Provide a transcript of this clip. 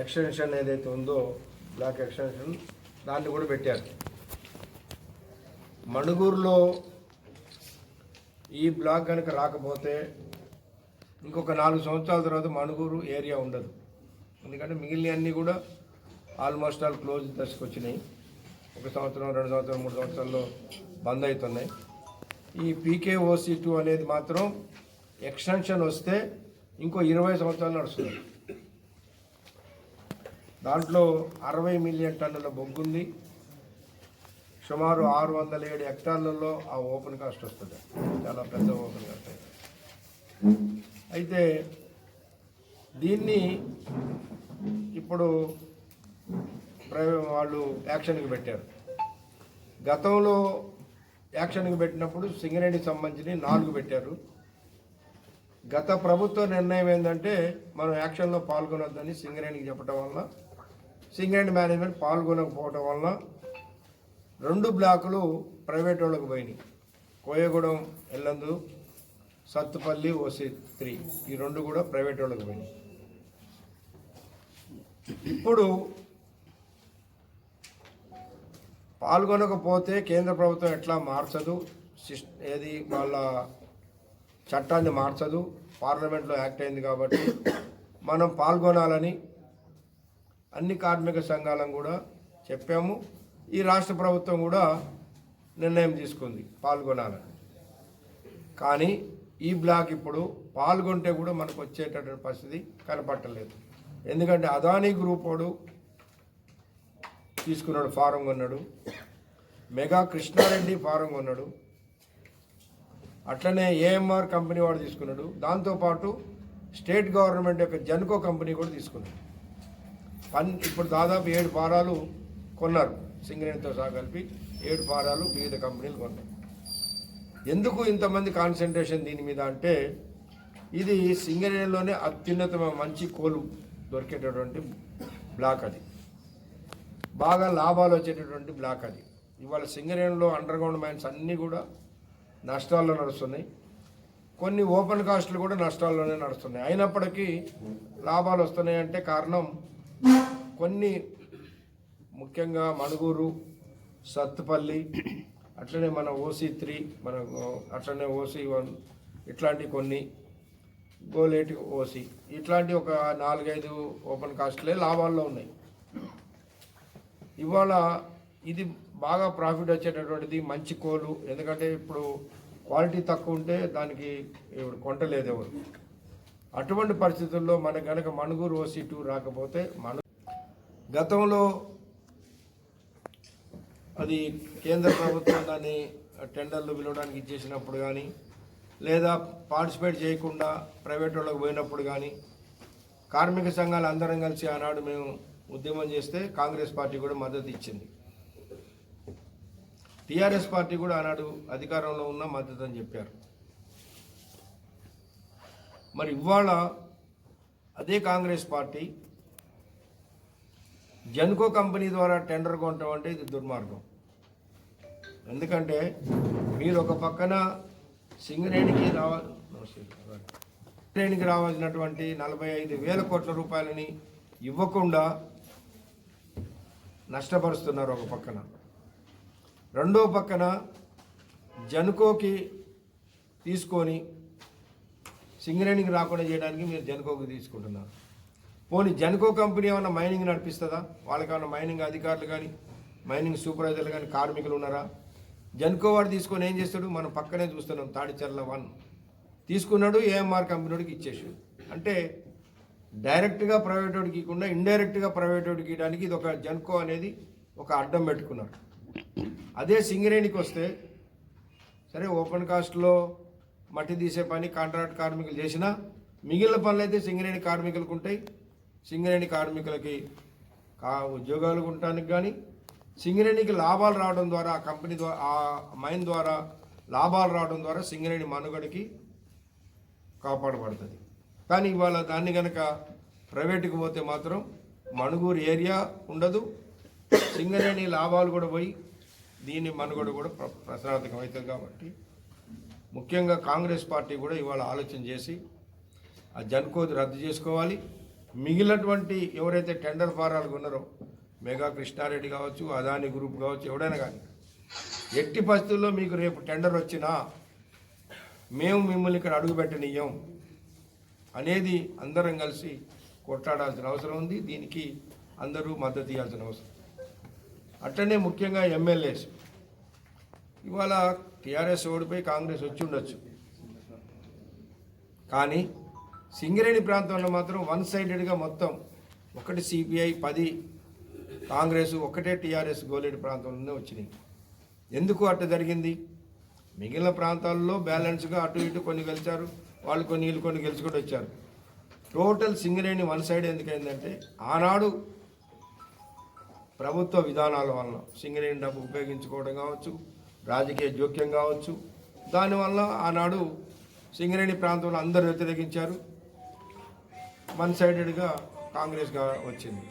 Extension ఏదైతే ఉందో black extension దాన్ని కూడా పెట్టారు. మణుగూరులో ఈ బ్లాక్ కనుక రాకపోతే ఇంకొక నాలుగు సంవత్సరాల తర్వాత మణుగూరు ఏరియా ఉండదు. ఎందుకంటే మిగిలిన అన్నీ కూడా ఆల్మోస్ట్ ఆల్ క్లోజ్ దశకు వచ్చినాయి. ఒక సంవత్సరం రెండు సంవత్సరం మూడు సంవత్సరాల్లో బంద్ అవుతున్నాయి ఈ పీకేఓసి టూ అనేది మాత్రం ఎక్స్టెన్షన్ వస్తే ఇంకో ఇరవై సంవత్సరాలు నడుస్తుంది. దాంట్లో అరవై మిలియన్ టన్నుల బొగ్గుంది సుమారు ఆరు వందల ఏడు హెక్టార్లలో ఆ ఓపెన్ కాస్ట్ వస్తుంది. చాలా పెద్ద ఓపెన్ కాస్ట్ అయితే. అయితే దీన్ని ఇప్పుడు వాళ్ళు యాక్షన్కి పెట్టారు. గతంలో యాక్షన్కి పెట్టినప్పుడు సింగరేణికి సంబంధించి నాలుగు పెట్టారు. గత ప్రభుత్వ నిర్ణయం ఏంటంటే మనం యాక్షన్లో పాల్గొనొద్దని సింగరేణికి చెప్పడం వల్ల సింగరేణి మేనేజ్మెంట్ పాల్గొనకపోవడం వల్ల రెండు బ్లాకులు ప్రైవేట్ వాళ్ళకు పోయినాయి. Koyagudem Yellandu Sathupalli OC three. ఈ రెండు కూడా ప్రైవేట్ వాళ్ళకు పోయినాయి. ఇప్పుడు పాల్గొనకపోతే కేంద్ర ప్రభుత్వం ఎట్లా మార్చదు? సిస్ ఏది వాళ్ళ చట్టాన్ని మార్చదు? పార్లమెంట్లో యాక్ట్ అయింది కాబట్టి మనం పాల్గొనాలని అన్ని కార్మిక సంఘాలను కూడా చెప్పాము. ఈ రాష్ట్ర ప్రభుత్వం కూడా నిర్ణయం తీసుకుంది పాల్గొనాలని. కానీ ఈ బ్లాక్ ఇప్పుడు పాల్గొంటే కూడా మనకు వచ్చేటటువంటి పరిస్థితి కనపట్టలేదు ఎందుకంటే అదానీ గ్రూప్ వాడు తీసుకున్నాడు ఫారం కొన్నాడు. మెగా కృష్ణారెడ్డి ఫారం కొన్నాడు. అట్లనే ఏఎంఆర్ కంపెనీ వాడు తీసుకున్నాడు. దాంతోపాటు స్టేట్ గవర్నమెంట్ యొక్క జన్కో కంపెనీ కూడా తీసుకున్నాడు. అన్ ఇప్పుడు దాదాపు ఏడు పారాలు కొన్నారు సింగరేణితో సహా కలిపి. ఏడు పారాలు వివిధ కంపెనీలు కొన్నాయి ఎందుకు ఇంతమంది కాన్సన్ట్రేషన్ దీని మీద అంటే ఇది సింగరేణిలోనే అత్యున్నతమైన మంచి కోలు దొరికేటటువంటి బ్లాక్ అది. బాగా లాభాలు వచ్చేటటువంటి బ్లాక్ అది. ఇవాళ సింగరేణిలో అండర్ గ్రౌండ్ మైన్స్ అన్నీ కూడా నష్టాల్లో నడుస్తున్నాయి. కొన్ని ఓపెన్ కాస్ట్లు కూడా నష్టాల్లోనే నడుస్తున్నాయి. అయినప్పటికీ లాభాలు వస్తున్నాయి అంటే కారణం కొన్ని ముఖ్యంగా మణుగూరు సత్తుపల్లి అట్లనే మన ఓసీ త్రీ మన అట్లనే ఓసీ వన్ ఇట్లాంటి కొన్ని గోలేటి ఓసీ ఇట్లాంటి ఒక నాలుగైదు ఓపెన్ కాస్ట్లే లాభాల్లో ఉన్నాయి. ఇవాళ ఇది బాగా ప్రాఫిట్ వచ్చేటటువంటిది మంచి కోలు. ఎందుకంటే ఇప్పుడు క్వాలిటీ తక్కువ ఉంటే దానికి ఇప్పుడు కొంటలేదు ఎవరు అటువంటి పరిస్థితుల్లో మనకు కనుక మణుగూరు ఓసీ టూ రాకపోతే మన గతంలో అది కేంద్ర ప్రభుత్వం దాన్ని టెండర్లు పిలవడానికి ఇచ్చేసినప్పుడు కానీ లేదా పార్టిసిపేట్ చేయకుండా ప్రైవేట్ వాళ్ళకి పోయినప్పుడు కానీ కార్మిక సంఘాలు అందరం కలిసి ఆనాడు మేము ఉద్యమం చేస్తే కాంగ్రెస్ పార్టీ కూడా మద్దతు ఇచ్చింది. టీఆర్ఎస్ పార్టీ కూడా ఆనాడు అధికారంలో ఉన్న మద్దతు అని చెప్పారు. మరి ఇవాళ అదే కాంగ్రెస్ పార్టీ జన్కో కంపెనీ ద్వారా టెండర్ కొనటం అంటే ఇది దుర్మార్గం. ఎందుకంటే మీరు ఒక పక్కన సింగరేణికి రావ సింగరేణికి రావాల్సినటువంటి నలభై ఐదు వేల కోట్ల రూపాయలని ఇవ్వకుండా నష్టపరుస్తున్నారు ఒక పక్కన. రెండో పక్కన జనుకోకి తీసుకొని సింగరేణికి రాకుండా చేయడానికి మీరు జనుకోకి తీసుకుంటున్నారు. పోనీ జెన్కో కంపెనీ ఏమైనా మైనింగ్ నడిపిస్తుందా? వాళ్ళకి ఏమైనా మైనింగ్ అధికారులు కానీ మైనింగ్ సూపర్వైజర్లు కానీ కార్మికులు ఉన్నారా? జెన్కో వాడు తీసుకొని ఏం చేస్తాడు? మనం పక్కనే చూస్తున్నాం తాడిచర్ల వన్. తీసుకున్నాడు ఏఎంఆర్ కంపెనీకి ఇచ్చేసాడు. అంటే డైరెక్ట్గా ప్రైవేట్ వాడికి ఇవ్వకుండా ఇండైరెక్ట్గా ప్రైవేట్ వాడికి ఇవ్వడానికి ఇది ఒక జన్కో అనేది ఒక అడ్డం పెట్టుకున్నారు అదే సింగరేణికి వస్తే సరే ఓపెన్ కాస్ట్లో మట్టి తీసే పని కాంట్రాక్ట్ కార్మికులు చేసినా మిగిలిన పనులు అయితే సింగరేణి కార్మికులకు ఉంటాయి. సింగరేణి కార్మికులకి కా ఉద్యోగాలు ఉండటానికి కానీ సింగరేణికి లాభాలు రావడం ద్వారా ఆ కంపెనీ ద్వారా ఆ మైన్ ద్వారా లాభాలు రావడం ద్వారా సింగరేణి మనుగడకి కాపాడబడుతుంది. కానీ ఇవాళ దాన్ని కనుక ప్రైవేటుకి పోతే మాత్రం మణుగూరు ఏరియా ఉండదు. సింగరేణి లాభాలు కూడా పోయి దీని మనుగడ కూడా ప్ర- ప్రశ్నార్థకం అవుతుంది కాబట్టి ముఖ్యంగా కాంగ్రెస్ పార్టీ కూడా ఇవాళ ఆలోచన చేసి ఆ జన్కోది రద్దు చేసుకోవాలి. మిగిలినటువంటి ఎవరైతే టెండర్ ఫారాలు ఉన్నారో మెగా కృష్ణారెడ్డి కావచ్చు అదాని గ్రూప్ కావచ్చు ఎవడైనా కానీ ఎట్టి పరిస్థితుల్లో మీకు రేపు టెండర్ వచ్చినా మేము మిమ్మల్ని ఇక్కడ అడుగుపెట్టనీయం అనేది అందరం కలిసి కొట్లాడాల్సిన అవసరం ఉంది. దీనికి అందరూ మద్దతు ఇవ్వాల్సిన అవసరం. అట్లనే ముఖ్యంగా ఎమ్మెల్యేస్. ఇవాళ టీఆర్ఎస్ ఓడిపోయి కాంగ్రెస్ వచ్చి ఉండొచ్చు. కానీ సింగరేణి ప్రాంతంలో మాత్రం వన్ సైడెడ్గా మొత్తం ఒకటి సిపిఐ పది కాంగ్రెస్ ఒకటే టీఆర్ఎస్ గోలేడు ప్రాంతంలోనే వచ్చినాయి. ఎందుకు అట్ట జరిగింది? మిగిలిన ప్రాంతాల్లో బ్యాలెన్స్గా అటు ఇటు కొన్ని గెలిచారు వాళ్ళు కొన్ని వీళ్ళు కొన్ని గెలుచుకుంటూ వచ్చారు. టోటల్ సింగరేణి వన్ సైడ్ ఎందుకైందంటే ఆనాడు ప్రభుత్వ విధానాల వలన సింగరేణి డబ్బు ఉపయోగించుకోవడం కావచ్చు రాజకీయ జోక్యం కావచ్చు దానివల్ల ఆనాడు సింగరేణి ప్రాంతంలో అందరూ వ్యతిరేకించారు. వన్ సైడెడ్గా కాంగ్రెస్గా వచ్చింది.